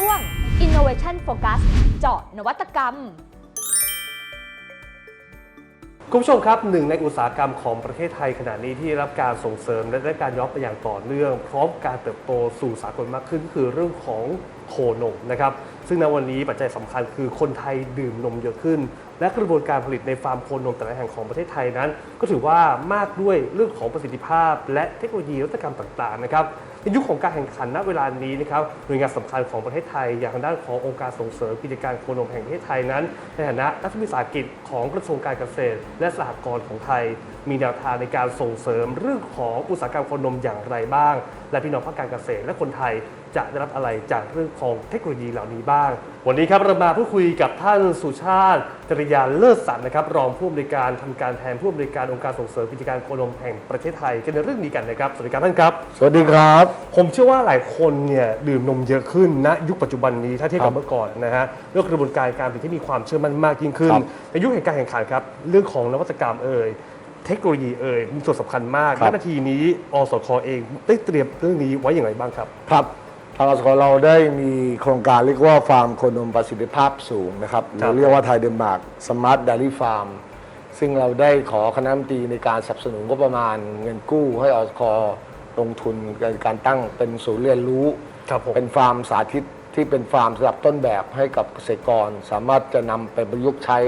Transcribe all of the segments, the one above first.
ช่วง Innovation Focus เจาะนวัตกรรม คุณผู้ชมครับหนึ่งในอุตสาหกรรมของประเทศไทยขณะนี้ที่รับการส่งเสริมและได้การยอมไปอย่างต่อเนื่อง พร้อมการเติบโตสู่สากลมากขึ้น คือเรื่องของโคนมนะครับซึ่งในวันนี้ปัจจัยสำคัญคือคนไทยดื่มนมเยอะขึ้น และกระบวนการผลิตในฟาร์มโคนมแต่ละแห่งของประเทศไทยนั้น ก็ถือว่ามากด้วยเรื่องของประสิทธิภาพ และเทคโนโลยีนวัตกรรมต่างๆนะครับ ในยุคของการแข่งขันณเวลานี้นะครับหน่วยงานสำคัญของประเทศไทย อย่างทางด้านขององค์การส่งเสริมกิจการโคนมแห่งประเทศไทยนั้น ในฐานะรัฐวิสาหกิจของกระทรวงการเกษตร และสหกรณ์ของไทย มีแนวทางในการส่งเสริมเรื่องของอุตสาหกรรมโคนมอย่างไรบ้าง และพี่น้องภาคการเกษตรและคนไทยจะได้รับอะไรจากเรื่องของเทคโนโลยีเหล่านี้บ้าง วันนี้ครับเรามาพูดคุยกับท่านสุชาติ จริยาเลิศสันนะครับรองผู้อำนวยการทำการแทนผู้อำนวยการองค์การส่งเสริมกิจการโคนมแห่งประเทศไทยกันในเรื่องนี้กันนะครับสวัสดีครับท่านครับ สวัสดีครับ ผมเชื่อว่าหลายคนเนี่ยดื่มนมเยอะขึ้นณยุคปัจจุบันนี้ถ้าเทียบครักับบเมื่อก่อนนะฮะเรื่องกระบวนการการผลิตที่มีความเชื่อมั่นมากยิ่งขึ้นครับในยุคแห่งการแข่งขันครับเรื่องของนวัตกรรมเอ่ยเทคโนโลยีเอ่ยมีส่วนสำคัญมากครัและบนาทีนี้อสคเองได้เตรียมเรื่องนี้ไว้อย่างไรบ้างครับครับทางอสกเราได้มีโครงการเรียกว่าฟาร์มโคนมประสิทธิภาพสูงนะครับหครัรืบอเรียกว่าไทยเดนมาร์กสมาร์ทเดลี่ฟาร์มซึ่งเราได้ขอคณะรัฐมนตรีในการสนับสนุนงบประมาณเงินกู้ให้อสกลงทุนในการตั้งเป็นศูนย์เรียนรู้ครับผมเป็นฟาร์มสาธิตที่เป็นฟาร์มสำหรับต้นแบบให้กับเกษตรกร สามารถจะนำไปประยุกต์ใช้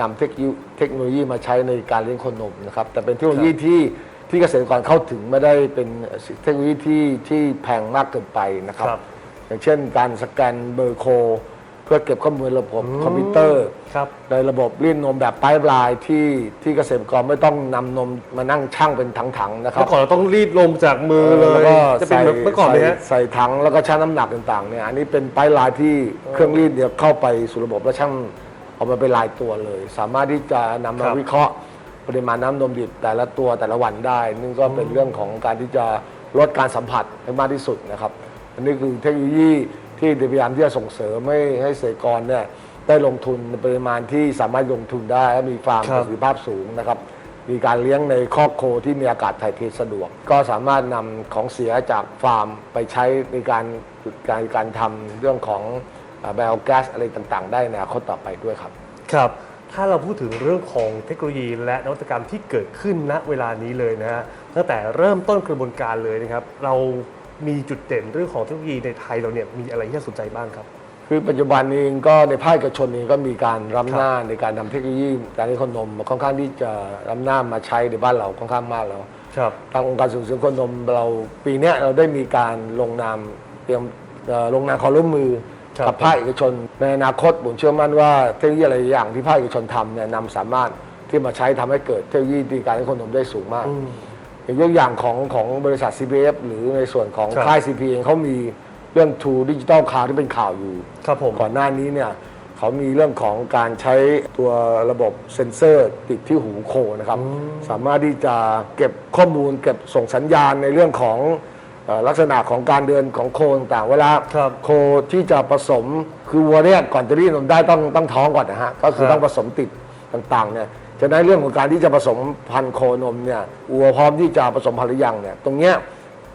นำเทคโนโลยีเทคโนโลยีมาใช้ในการเลี้ยงโคนมนะครับแต่เป็นเทคโนโลยีที่ ที่เกษตรกรเข้าถึงไม่ได้เป็นเทคโนโลยีที่ที่แพงมากเกินไปนะครับ ครับอย่างเช่นการสแกนเบอร์โคดเพื่อเก็บข้อมูลระบบคอมพิวเตอร์ครับในระบบรีดนมแบบไพป์ไลน์ที่ที่เกษตรกรไม่ต้องนำนมมานั่งชั่งเป็นถังๆนะครับ เมื่อก่อนเราต้องรีดลมจากมือเลแล้วยก็จะเป็นใส่แบบเมื่อก่อนเลยฮะ ใส่ใส่ถังแล้วก็ชั่งน้ำหนักต่างๆเนี่ยอันนี้เป็นไพป์ไลน์ที่เครื่องรีดเนี่ยเข้าไปสู่ระบบแล้วชั่งออกมาเป็นลายตัวเลย สามารถที่จะนำครัมาบวิเคราะห์ ปริมาณน้ำนมดิบแต่ละตัวแต่ละวันได้นี่ก็เป็นเรื่องของการที่จะลดการสัมผัสให้มากที่สุดนะครับ อันนี้คือเทคโนโลยีที่พยายามที่จะส่งเสริมให้ให้เกษตรกรเนี่ยได้ลงทุนในปริมาณที่สามารถลงทุนได้และมีฟาร์มครับประสิทธิภาพสูงนะครับ มีการเลี้ยงในคอกโคที่มีอากาศถ่ายเทสะดวก ก็สามารถนำของเสียจากฟาร์มไปใช้ในการการการทำเรื่องของไบโอแก๊สอะไรต่างๆ ได้ในอนาคตต่อไปด้วยครับ ครับ ถ้าเราพูดถึงเรื่องของเทคโนโลยีและนวัตกรรมที่เกิดขึ้นณเวลานี้เลยนะฮะตั้งแต่เริ่มต้นกระบวนการเลยนะครับ เรามีจุดเด่นเรื่องของเทคโนโลยีในไทยเราเนี่ยมีอะไรที่น่าสนใจบ้างครับ คือปัจจุบันนี้เองก็ในภาคเอกชนเองก็มีการรับครับหน้าในการทำเทคโนโลยีการเลี้ยงโคนมค่อนข้างที่จะรับหน้ามาใช้ในบ้านเราค่อนข้างมากแล้วครับทางองค์การส่งเสริมคนนมเราปีเนี้ยเราได้มีการลงนามเตรียมเอ่อลงนามความร่วมมือ ครับกับภาคเอกชน ในอนาคตผมเชื่อมั่นว่าเทคโนโลยีอะไรอย่างที่ภาคเอกชนทำเนี่ยนำสามารถที่มาใช้ทำให้เกิดเทคโนโลยีในการให้คนนมได้สูงมากอืมอย่างยกอย่างของของบริษัท CPF หรือในส่วนของครับ ค่าย CP เองเขามีเรื่อง True Digital Card ที่เป็นข่าวอยู่ ครับผม ก่อนหน้านี้เนี่ยเขามีเรื่องของการใช้ตัวระบบเซ็นเซอร์ติดที่หูโคนะครับ สามารถที่จะเก็บข้อมูลเก็บส่งสัญญาณในเรื่องของเอ่อ ลักษณะของการเดินของโคต่างๆเวลาครับโคที่จะผสมคือวัวเนี่ยก่อนจะรีดนมได้ต้องต้องท้องก่อนนะฮะก็คือครับต้องผสมติดต่างๆเนี่ยฉะนั้นเรื่องของการที่จะผสมพันธุ์โคนมเนี่ยวัวพร้อมที่จะผสมพันธุ์หรือยังเนี่ยตรงเนี้ย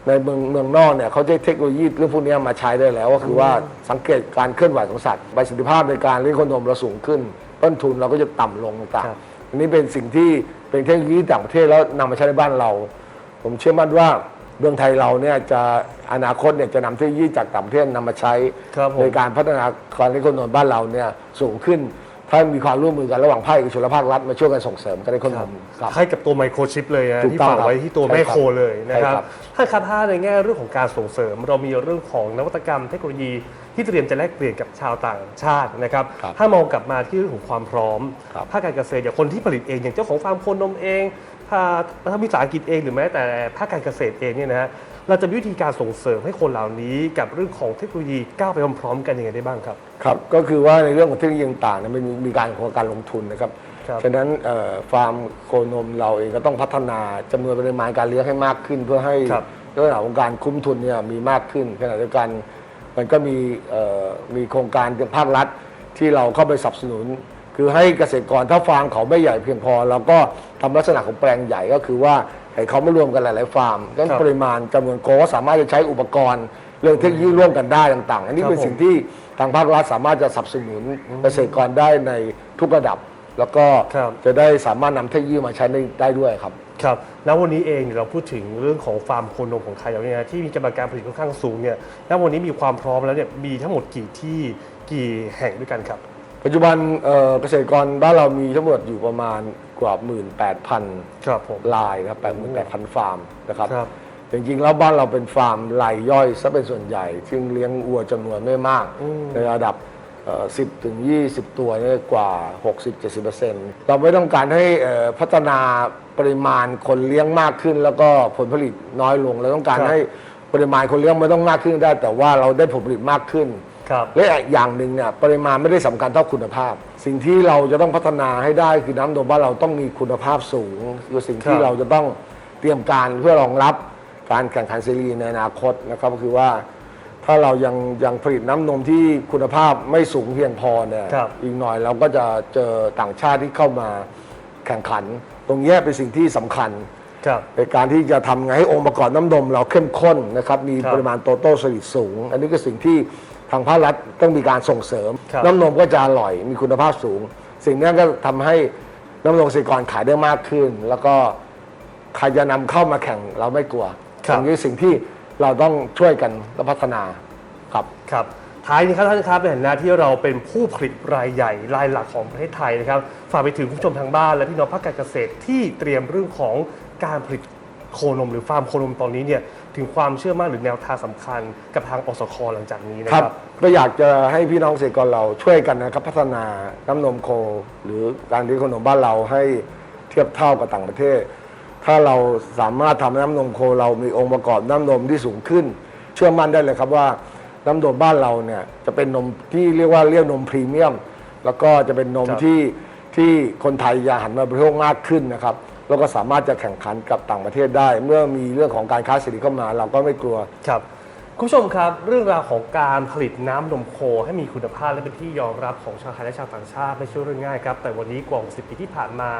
ในเมืองเมืองนอกเนี่ยเขาใช้เทคโนโลยีเรื่องพวกเนี้ยมาใช้ได้แล้ว ก็คือว่าสังเกตการเคลื่อนไหวของสัตว์ประสิทธิภาพในการเลี้ยงโคนมเราสูงขึ้น ต้นทุนเราก็จะต่ำลงต่างครับๆอันนี้เป็นสิ่งที่เป็นเทคโนโลยีต่างประเทศแล้วนำมาใช้ในบ้านเรา ผมเชื่อมั่นว่า เมืองไทยเราเนี่ยจะอนาคตเนี่ยจะนำเทคโนโลยีจากต่างประเทศนำมาใช้ ครับผม ในการพัฒนาการเลี้ยงโคนมบ้านเราเนี่ยสูงขึ้น ถ้ามีความร่วมมือกันระหว่างภาคเอกชนและภาครัฐมาช่วยกันส่งเสริมการเลี้ยงโคนมครับ คล้ายกับตัวไมโครชิปเลยนะถูกที่ต้องฝังไว้ครับที่ตัวใช่แม่ครับโคเลยนะครับใช่ครับ ท่านครับถ้าในแง่เรื่องของการส่งเสริม เรามีเรื่องของนวัตกรรมเทคโนโลยีที่เตรียมจะแลกเปลี่ยนกับชาวต่างชาตินะครับ ครับถ้ามองกลับมาที่เรื่องของความพร้อมครับภาคการเกษตรอย่างคนที่ผลิตเองอย่างเจ้าของฟาร์มโคนมเองภาครัฐวิสาหกิจเองหรือแม้แต่ภาคการเกษตรเองเนี่ยนะฮะ เราจะมีวิธีการส่งเสริมให้คนเหล่านี้ กับเรื่องของเทคโนโลยีก้าวไปพร้อมๆกันยังไงได้บ้างครับ ครับ ก็คือว่าในเรื่องของเทคโนโลยีต่างๆเนี่ยมันมีมีการของการลงทุนนะครับครับฉะนั้นเอ่อฟาร์มโคนมเราเองก็ต้องพัฒนาจำนวนปริมาณการเลี้ยงให้มากขึ้น เพื่อให้ครับเรื่องของการคุ้มทุนเนี่ยมีมากขึ้นขณะเดียวกันมันก็มีเอ่อมีโครงการจากภาครัฐที่เราเข้าไปสนับสนุน คือให้เกษตรกรถ้าฟาร์มเขาไม่ใหญ่เพียงพอเราก็ทำลักษณะของแปลงใหญ่ก็คือว่า ให้เขามารวมกันหลาย ๆ ฟาร์มดังนั้นครับปริมาณจำนวนโกก็สามารถจะใช้อุปกรณ์ เรื่องเทคโนโลยีร่วมกันได้ต่าง ๆ อันนี้ครับเป็นสิ่งที่ทางภาครัฐสามารถจะสนับสนุนเกษตรกรได้ในทุกระดับ แล้วก็ครับ จะได้สามารถนำเทคโนโลยีมาใช้ได้ได้ด้วยครับ ครับณวันนี้เองเนี่ยเราพูดถึงเรื่องของฟาร์มโคนมของไทยเราเนี่ยนะที่มีกำลังการผลิตค่อนข้างสูงเนี่ยณวันนี้มีความพร้อมแล้วเนี่ยมีทั้งหมดกี่ที่กี่แห่งด้วยกันครับ ปัจจุบันเอ่อเกษตรกรบ้านเรามีทั้งหมดอยู่ประมาณ กว่า18,000 ครับผม ลายครับ88,000 ฟาร์มนะครับ ครับ จริงๆ แล้วบ้านเราเป็นฟาร์มรายย่อยซะเป็นส่วนใหญ่ซึ่งเลี้ยงวัวจำนวนไม่มากอืมในระดับเอ่อ10 ถึง 20 ตัวเนี่ยกว่า 60-70%เราไม่ต้องการให้เอ่อพัฒนาปริมาณคนเลี้ยงมากขึ้น แล้วก็ผลผลิตน้อยลง เราต้องการครับ ให้ปริมาณคนเลี้ยงไม่ต้องมากขึ้นได้ แต่ว่าเราได้ผลผลิตมากขึ้น ครับ และอีกอย่างหนึ่งเนี่ยปริมาณไม่ได้สำคัญเท่าคุณภาพ สิ่งที่เราจะต้องพัฒนาให้ได้คือน้ำนมบ้านเราต้องมีคุณภาพสูง คือสิ่งที่ครับ เราจะต้องเตรียมการเพื่อรองรับการแข่งขันเสรีในอนาคตนะครับก็คือว่า ถ้าเรายังยังผลิตน้ำนมที่คุณภาพไม่สูงเพียงพอเนี่ยครับ อีกหน่อยเราก็จะเจอต่างชาติที่เข้ามาแข่งขัน ตรงเนี้ยเป็นสิ่งที่สำคัญ ครับ ในการที่จะทำไงให้องค์ประกอบน้ำนมเราเข้มข้นนะครับ มีครับ ปริมาณโตโต้สลิดสูง อันนี้ก็สิ่งที่ ทางภาครัฐต้องมีการส่งเสริม ครับน้ำนมก็จะอร่อยมีคุณภาพสูง สิ่งนี้ก็ทำให้น้ำนมเกษตรกรขายได้มากขึ้น แล้วก็ใครจะนำเข้ามาแข่งเราไม่กลัวครับอันนี้สิ่งที่เราต้องช่วยกันและพัฒนาครับ ครับท้ายนี้ครับท่านครับในฐานะที่เราเป็นผู้ผลิตรายใหญ่รายหลักของประเทศไทยนะครับฝากไปถึงคุณผู้ชมทางบ้านและพี่น้องภาคการเกษตรที่เตรียมเรื่องของการผลิต โคนมหรือฟาร์มโคนมตอนนี้เนี่ยถึงความเชื่อมั่นหรือแนวทางสำคัญกับทางอสคหลังจากนี้นะคครัรับบก็อยากจะให้พี่น้องเกษตรกรเราช่วยกันนะครับพัฒนาน้ำนมโค หรือการที่ขนมบ้านเราให้เทียบเท่ากับต่างประเทศ ถ้าเราสามารถทำให้น้ำนมโคเรามีองค์ประกอบน้ำนมที่สูงขึ้น เชื่อมั่นได้เลยครับว่าน้ำนมบ้านเราเนี่ยจะเป็นนมที่เรียกว่าเรียกนมพรีเมียม แล้วก็จะเป็นนมครับ ที่ที่คนไทยจะหันมาบริโภคมากขึ้นนะครับ แล้วก็สามารถจะแข่งขันกับต่างประเทศได้ เมื่อมีเรื่องของการค้าเสรีเข้ามา เราก็ไม่กลัว ครับคุณผู้ชมครับเรื่องราวของการผลิตน้ำนมโคให้มีคุณภาพและเป็นที่ยอมรับของชาวไทยและชาวต่างชาติไม่ใช่เรื่องง่ายครับ แต่วันนี้กว่า 60 ปีที่ผ่านมา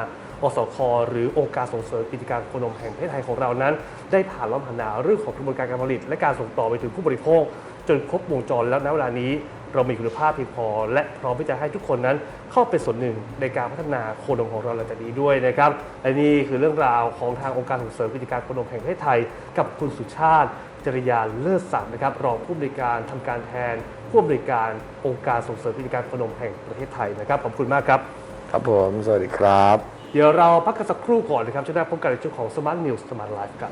อสค หรือองค์การส่งเสริมกิจการโคนมแห่งประเทศไทยของเรานั้น ได้ผ่านล้อมพันนาเรื่องของกระบวนการการผลิต และการส่งต่อไปถึงผู้บริโภค จนครบวงจรแล้วณเวลานี้ เรามีคุณภาพเพียงพอ และพร้อมที่จะให้ทุกคนนั้นเข้าเป็นส่วนหนึ่งในการพัฒนาโคนมของเราหลังจากนี้ด้วยนะครับและนี่คือเรื่องราวของทางองค์การส่งเสริมกิจการโคนมแห่งประเทศไทย กับคุณสุชาติ จริยาเลิศศักดิ์นะครับรองผู้อำนวยการทำการแทนผู้อำนวยการองค์การส่งเสริมกิจการโคนมแห่งประเทศไทยนะครับขอบคุณมากครับ ครับผมสวัสดีครับ เดี๋ยวเราพักกันสักครู่ก่อนนะครับจะได้พบกันในช่วงของ Smart News Smart Life กัน